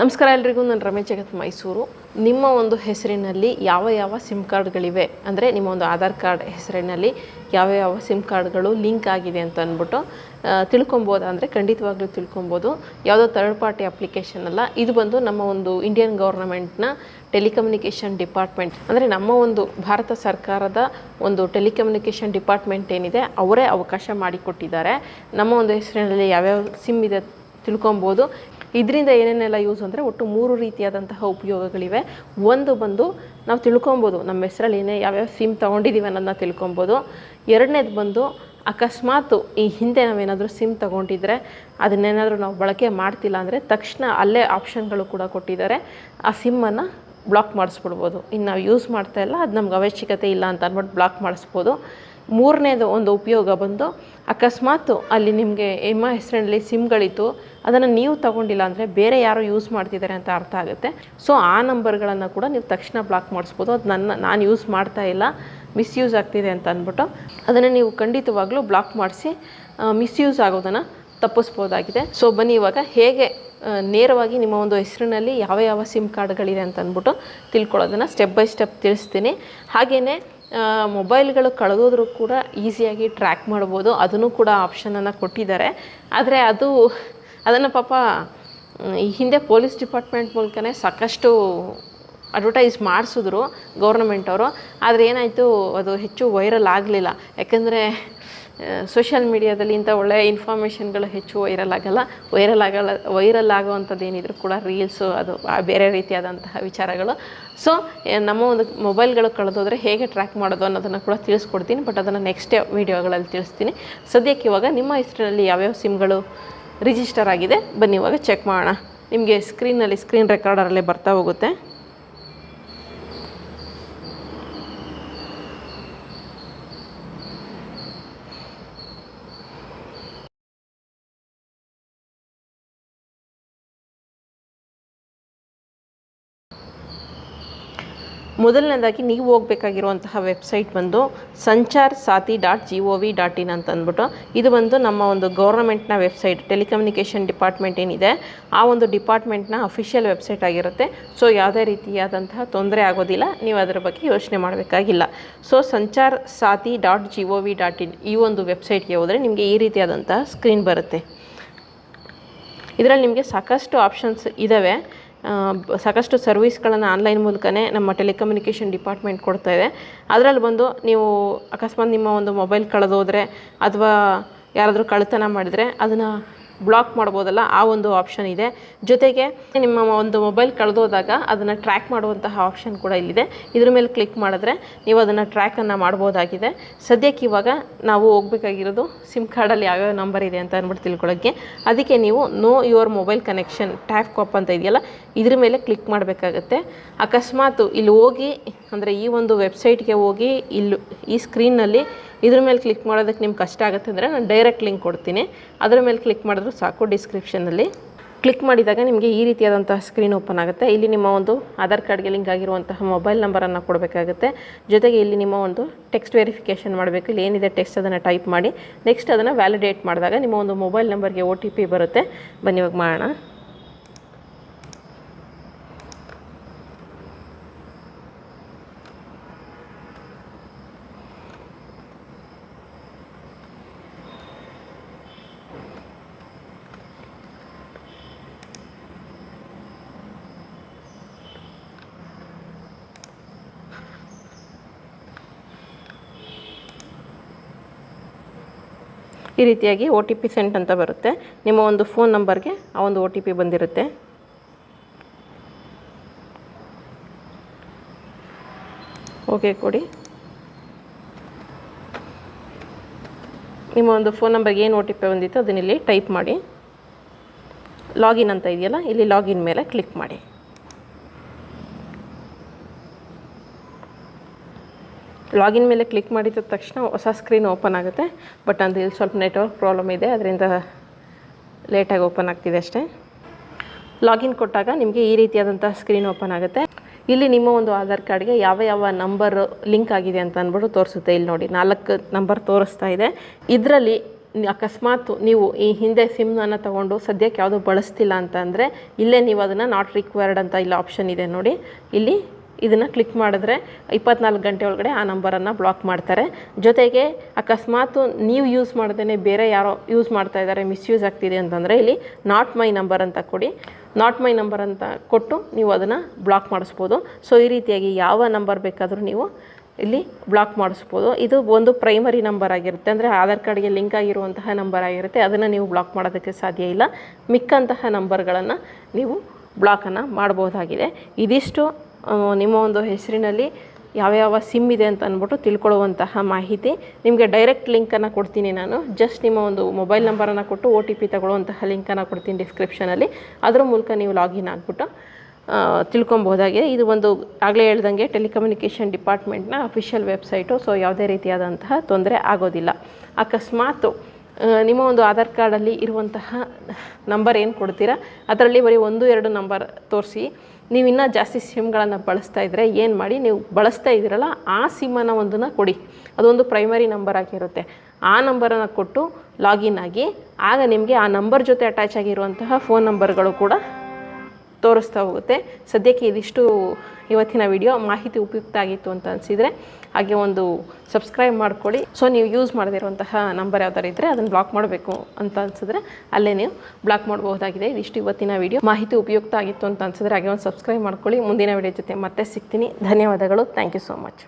ನಮಸ್ಕಾರ ಎಲ್ರಿಗೂ, ನಾನು ರಮೇಶ್ ಜಗತ್ ಮೈಸೂರು. ನಿಮ್ಮ ಒಂದು ಹೆಸರಿನಲ್ಲಿ ಯಾವ ಯಾವ ಸಿಮ್ ಕಾರ್ಡ್ಗಳಿವೆ? ಅಂದರೆ ನಿಮ್ಮ ಒಂದು ಆಧಾರ್ ಕಾರ್ಡ್ ಹೆಸರಿನಲ್ಲಿ ಯಾವ ಯಾವ ಸಿಮ್ ಕಾರ್ಡ್ಗಳು ಲಿಂಕ್ ಆಗಿದೆ ಅಂತ ಅಂದ್ಬಿಟ್ಟು ತಿಳ್ಕೊಬೋದು ಅಂದರೆ ಖಂಡಿತವಾಗ್ಲೂ ತಿಳ್ಕೊಬೋದು ಯಾವುದೋ ಥರ್ಡ್ ಪಾರ್ಟಿ ಅಪ್ಲಿಕೇಶನ್ ಅಲ್ಲ. ಇದು ಬಂದು ನಮ್ಮ ಒಂದು ಇಂಡಿಯನ್ ಗೌರ್ನಮೆಂಟ್ನ ಟೆಲಿಕಮ್ಯುನಿಕೇಷನ್ ಡಿಪಾರ್ಟ್ಮೆಂಟ್ ಅಂದರೆ ನಮ್ಮ ಒಂದು ಭಾರತ ಸರ್ಕಾರದ ಒಂದು ಟೆಲಿಕಮ್ಯುನಿಕೇಷನ್ ಡಿಪಾರ್ಟ್ಮೆಂಟ್ ಏನಿದೆ, ಅವರೇ ಅವಕಾಶ ಮಾಡಿಕೊಟ್ಟಿದ್ದಾರೆ. ನಮ್ಮ ಒಂದು ಹೆಸರಿನಲ್ಲಿ ಯಾವ್ಯಾವ ಸಿಮ್ ಇದೆ ತಿಳ್ಕೊಬೋದು ಇದರಿಂದ ಏನೇನೆಲ್ಲ ಯೂಸ್ ಅಂದರೆ ಒಟ್ಟು ಮೂರು ರೀತಿಯಾದಂತಹ ಉಪಯೋಗಗಳಿವೆ. ಒಂದು ಬಂದು ನಾವು ತಿಳ್ಕೊಬೋದು ನಮ್ಮ ಹೆಸರಲ್ಲಿ ಏನೇ ಯಾವ್ಯಾವ ಸಿಮ್ ತೊಗೊಂಡಿದ್ದೀವಿ ಅನ್ನೋದನ್ನ ತಿಳ್ಕೊಬೋದು. ಎರಡನೇದು ಬಂದು ಅಕಸ್ಮಾತ್ ಈ ಹಿಂದೆ ನಾವೇನಾದರೂ ಸಿಮ್ ತೊಗೊಂಡಿದ್ರೆ ಅದನ್ನೇನಾದರೂ ನಾವು ಬಳಕೆ ಮಾಡ್ತಿಲ್ಲ ಅಂದರೆ ತಕ್ಷಣ ಅಲ್ಲೇ ಆಪ್ಷನ್ಗಳು ಕೂಡ ಕೊಟ್ಟಿದ್ದಾರೆ. ಆ ಸಿಮ್ಮನ್ನು ಬ್ಲಾಕ್ ಮಾಡಿಸ್ಬಿಡ್ಬೋದು. ಇನ್ನು ನಾವು ಯೂಸ್ ಮಾಡ್ತಾ ಇಲ್ಲ, ಅದು ನಮ್ಗೆ ಅವಶ್ಯಕತೆ ಇಲ್ಲ ಅಂತ ಅಂದ್ಬಿಟ್ಟು ಬ್ಲಾಕ್ ಮಾಡಿಸ್ಬೋದು. ಮೂರನೇದು ಒಂದು ಉಪಯೋಗ ಬಂದು ಅಕಸ್ಮಾತ್ ಅಲ್ಲಿ ನಿಮಗೆ ಎಮ್ಮ ಹೆಸರಿನಲ್ಲಿ ಸಿಮ್ಗಳಿತ್ತು, ಅದನ್ನು ನೀವು ತಗೊಂಡಿಲ್ಲ ಅಂದರೆ ಬೇರೆ ಯಾರೋ ಯೂಸ್ ಮಾಡ್ತಿದ್ದಾರೆ ಅಂತ ಅರ್ಥ ಆಗುತ್ತೆ. ಸೊ ಆ ನಂಬರ್ಗಳನ್ನು ಕೂಡ ನೀವು ತಕ್ಷಣ ಬ್ಲಾಕ್ ಮಾಡಿಸ್ಬೋದು. ಅದು ನನ್ನ, ನಾನು ಯೂಸ್ ಮಾಡ್ತಾ ಇಲ್ಲ ಮಿಸ್ಯೂಸ್ ಆಗ್ತಿದೆ ಅಂತ ಅಂದ್ಬಿಟ್ಟು ಅದನ್ನು ನೀವು ಖಂಡಿತವಾಗ್ಲೂ ಬ್ಲಾಕ್ ಮಾಡಿಸಿ ಮಿಸ್ಯೂಸ್ ಆಗೋದನ್ನು ತಪ್ಪಿಸ್ಬೋದಾಗಿದೆ. ಸೊ ಬನ್ನಿ ಇವಾಗ ಹೇಗೆ ನೇರವಾಗಿ ನಿಮ್ಮ ಒಂದು ಹೆಸರಿನಲ್ಲಿ ಯಾವ ಯಾವ ಸಿಮ್ ಕಾರ್ಡ್ಗಳಿದೆ ಅಂತ ಅಂದ್ಬಿಟ್ಟು ತಿಳ್ಕೊಳ್ಳೋದನ್ನು ಸ್ಟೆಪ್ ಬೈ ಸ್ಟೆಪ್ ತಿಳಿಸ್ತೀನಿ. ಹಾಗೆಯೇ ಮೊಬೈಲ್ಗಳು ಕಳೆದೋದ್ರೂ ಕೂಡ ಈಸಿಯಾಗಿ ಟ್ರ್ಯಾಕ್ ಮಾಡ್ಬೋದು. ಅದನ್ನು ಕೂಡ ಆಪ್ಷನನ್ನು ಕೊಟ್ಟಿದ್ದಾರೆ. ಆದರೆ ಅದು, ಅದನ್ನು ಪಾಪ ಈ ಹಿಂದೆ ಪೊಲೀಸ್ ಡಿಪಾರ್ಟ್ಮೆಂಟ್ ಮೂಲಕನೇ ಸಾಕಷ್ಟು ಅಡ್ವರ್ಟೈಸ್ ಮಾಡಿಸಿದ್ರು ಗೌರ್ನಮೆಂಟವರು ಆದರೆ ಏನಾಯಿತು, ಅದು ಹೆಚ್ಚು ವೈರಲ್ ಆಗಲಿಲ್ಲ. ಯಾಕಂದರೆ ಸೋಷಿಯಲ್ ಮೀಡಿಯಾದಲ್ಲಿ ಇಂಥ ಒಳ್ಳೆಯ ಇನ್ಫಾರ್ಮೇಷನ್ಗಳು ಹೆಚ್ಚು ವೈರಲ್ ಆಗೋಲ್ಲ. ವೈರಲ್ ಆಗಲ್ಲ ವೈರಲ್ ಆಗುವಂಥದ್ದು ಏನಿದ್ರು ಕೂಡ ರೀಲ್ಸು ಅದು ಬೇರೆ ರೀತಿಯಾದಂತಹ ವಿಚಾರಗಳು. ಸೊ ನಮ್ಮ ಒಂದು ಮೊಬೈಲ್ಗಳು ಕಳೆದೋದ್ರೆ ಹೇಗೆ ಟ್ರ್ಯಾಕ್ ಮಾಡೋದು ಅನ್ನೋದನ್ನು ಕೂಡ ತಿಳಿಸ್ಕೊಡ್ತೀನಿ ಬಟ್ ಅದನ್ನು ನೆಕ್ಸ್ಟ್ ವೀಡಿಯೋಗಳಲ್ಲಿ ತಿಳಿಸ್ತೀನಿ. ಸದ್ಯಕ್ಕೆ ಇವಾಗ ನಿಮ್ಮ ಹೆಸರಿನಲ್ಲಿ ಯಾವ್ಯಾವ ಸಿಮ್ಗಳು ರಿಜಿಸ್ಟರ್ ಆಗಿದೆ? ಬನ್ನಿ ಇವಾಗ ಚೆಕ್ ಮಾಡೋಣ. ನಿಮಗೆ ಸ್ಕ್ರೀನಲ್ಲಿ ಸ್ಕ್ರೀನ್ ರೆಕಾರ್ಡರಲ್ಲೇ ಬರ್ತಾ ಹೋಗುತ್ತೆ. ಮೊದಲನೇದಾಗಿ ನೀವು ಹೋಗಬೇಕಾಗಿರುವಂತಹ ವೆಬ್ಸೈಟ್ ಬಂದು Sanchar Saathi dot G O V dot in ಅಂತ ಅಂದ್ಬಿಟ್ಟು ಇದು ಬಂದು ನಮ್ಮ ಒಂದು ಗೌರ್ಮೆಂಟ್ನ ವೆಬ್ಸೈಟ್, ಟೆಲಿಕಮ್ಯುನಿಕೇಷನ್ ಡಿಪಾರ್ಟ್ಮೆಂಟ್ ಏನಿದೆ, ಆ ಒಂದು ಡಿಪಾರ್ಟ್ಮೆಂಟ್ನ ಅಫಿಷಿಯಲ್ ವೆಬ್ಸೈಟ್ ಆಗಿರುತ್ತೆ. ಸೊ ಯಾವುದೇ ರೀತಿಯಾದಂತಹ ತೊಂದರೆ ಆಗೋದಿಲ್ಲ, ನೀವು ಅದರ ಬಗ್ಗೆ ಯೋಚನೆ ಮಾಡಬೇಕಾಗಿಲ್ಲ. So Sanchar Saathi dot G O V dot in ಈ ಒಂದು ವೆಬ್ಸೈಟ್ಗೆ ಹೋದರೆ ನಿಮಗೆ ಈ ರೀತಿಯಾದಂತಹ ಸ್ಕ್ರೀನ್ ಬರುತ್ತೆ. ಇದರಲ್ಲಿ ನಿಮಗೆ ಸಾಕಷ್ಟು ಆಪ್ಷನ್ಸ್ ಇದ್ದಾವೆ ಸಾಕಷ್ಟು ಸರ್ವಿಸ್ಗಳನ್ನು ಆನ್ಲೈನ್ ಮೂಲಕನೇ ನಮ್ಮ ಟೆಲಿಕಮ್ಯುನಿಕೇಷನ್ ಡಿಪಾರ್ಟ್ಮೆಂಟ್ ಕೊಡ್ತಾ ಇದೆ. ಅದರಲ್ಲಿ ಬಂದು ನೀವು ಅಕಸ್ಮಾತ್ ನಿಮ್ಮ ಒಂದು ಮೊಬೈಲ್ ಕಳೆದೋದ್ರೆ ಅಥವಾ ಯಾರಾದರೂ ಕಳ್ಳತನ ಮಾಡಿದರೆ ಅದನ್ನು ಬ್ಲಾಕ್ ಮಾಡ್ಬೋದಲ್ಲ, ಆ ಒಂದು ಆಪ್ಷನ್ ಇದೆ. ಜೊತೆಗೆ ನಿಮ್ಮ ಒಂದು ಮೊಬೈಲ್ ಕಳೆದೋದಾಗ ಅದನ್ನು ಟ್ರ್ಯಾಕ್ ಮಾಡುವಂತಹ ಆಪ್ಷನ್ ಕೂಡ ಇಲ್ಲಿದೆ. ಇದ್ರ ಮೇಲೆ ಕ್ಲಿಕ್ ಮಾಡಿದ್ರೆ ನೀವು ಅದನ್ನು ಟ್ರ್ಯಾಕನ್ನು ಮಾಡ್ಬೋದಾಗಿದೆ. ಸದ್ಯಕ್ಕೆ ಇವಾಗ ನಾವು ಹೋಗ್ಬೇಕಾಗಿರೋದು ಸಿಮ್ ಕಾರ್ಡಲ್ಲಿ ಯಾವ್ಯಾವ ನಂಬರ್ ಇದೆ ಅಂತ ಅಂದ್ಬಿಟ್ಟು ತಿಳ್ಕೊಳ್ಳೋಕ್ಕೆ. ಅದಕ್ಕೆ ನೀವು know your mobile connection TAFCOP ಅಂತ ಇದೆಯಲ್ಲ, ಇದ್ರ ಮೇಲೆ ಕ್ಲಿಕ್ ಮಾಡಬೇಕಾಗತ್ತೆ. ಅಕಸ್ಮಾತ್ ಇಲ್ಲಿ ಹೋಗಿ ಅಂದರೆ ಈ ಒಂದು ವೆಬ್ಸೈಟ್ಗೆ ಹೋಗಿ ಇಲ್ಲಿ ಈ ಸ್ಕ್ರೀನ್ನಲ್ಲಿ ಇದ್ರ ಮೇಲೆ ಕ್ಲಿಕ್ ಮಾಡೋದಕ್ಕೆ ನಿಮ್ಗೆ ಕಷ್ಟ ಆಗುತ್ತೆ ಅಂದರೆ ನಾನು ಡೈರೆಕ್ಟ್ ಲಿಂಕ್ ಕೊಡ್ತೀನಿ. ಅದರ ಮೇಲೆ ಕ್ಲಿಕ್ ಮಾಡಿದ್ರು ಸಾಕು ಡಿಸ್ಕ್ರಿಪ್ಷನಲ್ಲಿ ಕ್ಲಿಕ್ ಮಾಡಿದಾಗ ನಿಮಗೆ ಈ ರೀತಿಯಾದಂತಹ ಸ್ಕ್ರೀನ್ ಓಪನ್ ಆಗುತ್ತೆ. ಇಲ್ಲಿ ನಿಮ್ಮ ಒಂದು ಆಧಾರ್ ಕಾರ್ಡ್ಗೆ ಲಿಂಕ್ ಆಗಿರುವಂತಹ ಮೊಬೈಲ್ ನಂಬರನ್ನು ಕೊಡಬೇಕಾಗುತ್ತೆ. ಜೊತೆಗೆ ಇಲ್ಲಿ ನಿಮ್ಮ ಒಂದು ಟೆಕ್ಸ್ಟ್ ವೆರಿಫಿಕೇಷನ್ ಮಾಡಬೇಕು. ಇಲ್ಲಿ ಏನಿದೆ ಟೆಕ್ಸ್ಟ್ ಅದನ್ನು ಟೈಪ್ ಮಾಡಿ. ನೆಕ್ಸ್ಟ್ ಅದನ್ನು ವ್ಯಾಲಿಡೇಟ್ ಮಾಡಿದಾಗ ನಿಮ್ಮ ಒಂದು ಮೊಬೈಲ್ ನಂಬರ್ಗೆ ಒ ಟಿ ಬರುತ್ತೆ. ಬನ್ನಿ ಇವಾಗ ಮಾಡೋಣ. ಈ ರೀತಿಯಾಗಿ ಒ ಟಿ ಪಿ ಸೆಂಟ್ ಅಂತ ಬರುತ್ತೆ. ನಿಮ್ಮ ಒಂದು ಫೋನ್ ನಂಬರ್ಗೆ ಆ ಒಂದು ಒ ಟಿ ಪಿ ಬಂದಿರುತ್ತೆ. ಓಕೆ ಕೊಡಿ. ನಿಮ್ಮ ಒಂದು ಫೋನ್ ನಂಬರ್ಗೆ ಏನು ಒ ಟಿ ಪಿ ಬಂದಿತ್ತು ಅದನ್ನ ಇಲ್ಲಿ ಟೈಪ್ ಮಾಡಿ. ಲಾಗಿನ್ ಅಂತ ಇದೆಯಲ್ಲ, ಇಲ್ಲಿ ಲಾಗಿನ್ ಮೇಲೆ ಕ್ಲಿಕ್ ಮಾಡಿ. ಲಾಗಿನ್ ಮೇಲೆ ಕ್ಲಿಕ್ ಮಾಡಿದ ತಕ್ಷಣ ಹೊಸ ಸ್ಕ್ರೀನ್ ಓಪನ್ ಆಗುತ್ತೆ. ಬಟ್ ಅಂದರೆ ಇಲ್ಲಿ ಸ್ವಲ್ಪ ನೆಟ್ವರ್ಕ್ ಪ್ರಾಬ್ಲಮ್ ಇದೆ. ಅದರಿಂದ ಲೇಟಾಗಿ ಓಪನ್ ಆಗ್ತಿದೆ ಅಷ್ಟೇ. ಲಾಗಿನ್ ಕೊಟ್ಟಾಗ ನಿಮಗೆ ಈ ರೀತಿಯಾದಂಥ ಸ್ಕ್ರೀನ್ ಓಪನ್ ಆಗುತ್ತೆ. ಇಲ್ಲಿ ನಿಮ್ಮ ಒಂದು ಆಧಾರ್ ಕಾರ್ಡ್ಗೆ ಯಾವ ಯಾವ ನಂಬರ್ ಲಿಂಕ್ ಆಗಿದೆ ಅಂತ ಅಂದ್ಬಿಟ್ಟು ತೋರಿಸುತ್ತೆ. ಇಲ್ಲಿ ನೋಡಿ, ನಾಲ್ಕು ನಂಬರ್ ತೋರಿಸ್ತಾ ಇದೆ. ಇದರಲ್ಲಿ ಅಕಸ್ಮಾತ್ ನೀವು ಈ ಹಿಂದೆ ಸಿಮ್ನ ತೊಗೊಂಡು ಸದ್ಯಕ್ಕೆ ಯಾವುದೂ ಬಳಸ್ತಿಲ್ಲ ಅಂತಂದರೆ ಇಲ್ಲೇ ನೀವು ಅದನ್ನು ನಾಟ್ ರಿಕ್ವೈರ್ಡ್ ಅಂತ ಇಲ್ಲ ಆಪ್ಷನ್ ಇದೆ ನೋಡಿ. ಇಲ್ಲಿ ಇದನ್ನು ಕ್ಲಿಕ್ ಮಾಡಿದ್ರೆ ಇಪ್ಪತ್ನಾಲ್ಕು ಗಂಟೆ ಒಳಗಡೆ ಆ ನಂಬರನ್ನು ಬ್ಲಾಕ್ ಮಾಡ್ತಾರೆ. ಜೊತೆಗೆ ಅಕಸ್ಮಾತ್ ನೀವು ಯೂಸ್ ಮಾಡ್ದೇ ಬೇರೆ ಯಾರೋ ಯೂಸ್ ಮಾಡ್ತಾ ಇದ್ದಾರೆ ಮಿಸ್ಯೂಸ್ ಆಗ್ತಿದೆ ಅಂತಂದರೆ ಇಲ್ಲಿ ನಾಟ್ ಮೈ ನಂಬರ್ ಅಂತ ಕೊಡಿ. ನಾಟ್ ಮೈ ನಂಬರ್ ಅಂತ ಕೊಟ್ಟು ನೀವು ಅದನ್ನು ಬ್ಲಾಕ್ ಮಾಡಿಸ್ಬೋದು. ಸೊ ಈ ರೀತಿಯಾಗಿ ಯಾವ ನಂಬರ್ ಬೇಕಾದರೂ ನೀವು ಇಲ್ಲಿ ಬ್ಲಾಕ್ ಮಾಡಿಸ್ಬೋದು. ಇದು ಒಂದು ಪ್ರೈಮರಿ ನಂಬರ್ ಆಗಿರುತ್ತೆ. ಅಂದರೆ ಆಧಾರ್ ಕಾರ್ಡ್ಗೆ ಲಿಂಕ್ ಆಗಿರುವಂತಹ ನಂಬರ್ ಆಗಿರುತ್ತೆ. ಅದನ್ನು ನೀವು ಬ್ಲಾಕ್ ಮಾಡೋದಕ್ಕೆ ಸಾಧ್ಯ ಇಲ್ಲ. ಮಿಕ್ಕಂತಹ ನಂಬರ್ಗಳನ್ನು ನೀವು ಬ್ಲಾಕನ್ನು ಮಾಡ್ಬೋದಾಗಿದೆ. ಇದಿಷ್ಟು ನಿಮ್ಮ ಒಂದು ಹೆಸರಿನಲ್ಲಿ ಯಾವ್ಯಾವ ಸಿಮ್ ಇದೆ ಅಂತ ಅಂದ್ಬಿಟ್ಟು ತಿಳ್ಕೊಳ್ಳುವಂತಹ ಮಾಹಿತಿ. ನಿಮಗೆ ಡೈರೆಕ್ಟ್ ಲಿಂಕನ್ನು ಕೊಡ್ತೀನಿ ನಾನು. ಜಸ್ಟ್ ನಿಮ್ಮ ಒಂದು ಮೊಬೈಲ್ ನಂಬರನ್ನು ಕೊಟ್ಟು ಒ ಟಿ ಪಿ ತಗೊಳ್ಳುವಂತಹ ಲಿಂಕನ್ನು ಕೊಡ್ತೀನಿ ಡಿಸ್ಕ್ರಿಪ್ಷನಲ್ಲಿ ಅದರ ಮೂಲಕ ನೀವು ಲಾಗಿನ್ ಆಗಿಬಿಟ್ಟು ತಿಳ್ಕೊಬೋದಾಗಿದೆ ಇದು ಒಂದು ಆಗಲೇ ಹೇಳ್ದಂಗೆ ಟೆಲಿಕಮ್ಯುನಿಕೇಷನ್ ಡಿಪಾರ್ಟ್ಮೆಂಟ್ನ ಅಫಿಷಿಯಲ್ ವೆಬ್ಸೈಟು ಸೊ ಯಾವುದೇ ರೀತಿಯಾದಂತಹ ತೊಂದರೆ ಆಗೋದಿಲ್ಲ. ಅಕಸ್ಮಾತ್ ನಿಮ್ಮ ಒಂದು ಆಧಾರ್ ಕಾರ್ಡಲ್ಲಿ ಇರುವಂತಹ ನಂಬರ್ ಏನು ಕೊಡ್ತೀರಾ? ಅದರಲ್ಲಿ ಬರೀ ಒಂದು, ಎರಡು ನಂಬರ್ ತೋರಿಸಿ. ನೀವು ಇನ್ನೂ ಜಾಸ್ತಿ ಸಿಮ್ಗಳನ್ನು ಬಳಸ್ತಾ ಇದ್ದರೆ ಏನು ಮಾಡಿ, ನೀವು ಬಳಸ್ತಾ ಇದ್ದೀರಲ್ಲ, ಆ ಸಿಮ್ಮನ್ನು ಒಂದನ್ನು ಕೊಡಿ. ಅದೊಂದು ಪ್ರೈಮರಿ ನಂಬರ್ ಆಗಿರುತ್ತೆ. ಆ ನಂಬರನ್ನು ಕೊಟ್ಟು ಲಾಗಿನ್ ಆಗಿ, ಆಗ ನಿಮಗೆ ಆ ನಂಬರ್ ಜೊತೆ ಅಟ್ಯಾಚ್ ಆಗಿರುವಂತಹ ಫೋನ್ ನಂಬರ್ಗಳು ಕೂಡ ತೋರಿಸ್ತಾ ಹೋಗುತ್ತೆ. ಸದ್ಯಕ್ಕೆ ಇದಿಷ್ಟು ಇವತ್ತಿನ ವಿಡಿಯೋ. ಮಾಹಿತಿ ಉಪಯುಕ್ತ ಆಗಿತ್ತು ಅಂತ ಅನಿಸಿದರೆ ಹಾಗೆ ಒಂದು ಸಬ್ಸ್ಕ್ರೈಬ್ ಮಾಡ್ಕೊಳ್ಳಿ. ಸೊ ನೀವು ಯೂಸ್ ಮಾಡದಿರುವಂತಹ ನಂಬರ್ ಯಾವ್ದಾರು ಇದ್ದರೆ ಅದನ್ನು ಬ್ಲಾಕ್ ಮಾಡಬೇಕು ಅಂತ ಅನಿಸಿದ್ರೆ ಅಲ್ಲೇ ನೀವು ಬ್ಲಾಕ್ ಮಾಡಬಹುದಾಗಿದೆ. ಇದಿಷ್ಟು ಇವತ್ತಿನ ವಿಡಿಯೋ. ಮಾಹಿತಿ ಉಪಯುಕ್ತ ಆಗಿತ್ತು ಅಂತ ಅನಿಸಿದ್ರೆ ಹಾಗೆ ಒಂದು ಸಬ್ಸ್ಕ್ರೈಬ್ ಮಾಡ್ಕೊಳ್ಳಿ. ಮುಂದಿನ ವಿಡಿಯೋ ಜೊತೆ ಮತ್ತೆ ಸಿಗ್ತೀನಿ. ಧನ್ಯವಾದಗಳು. Thank you so much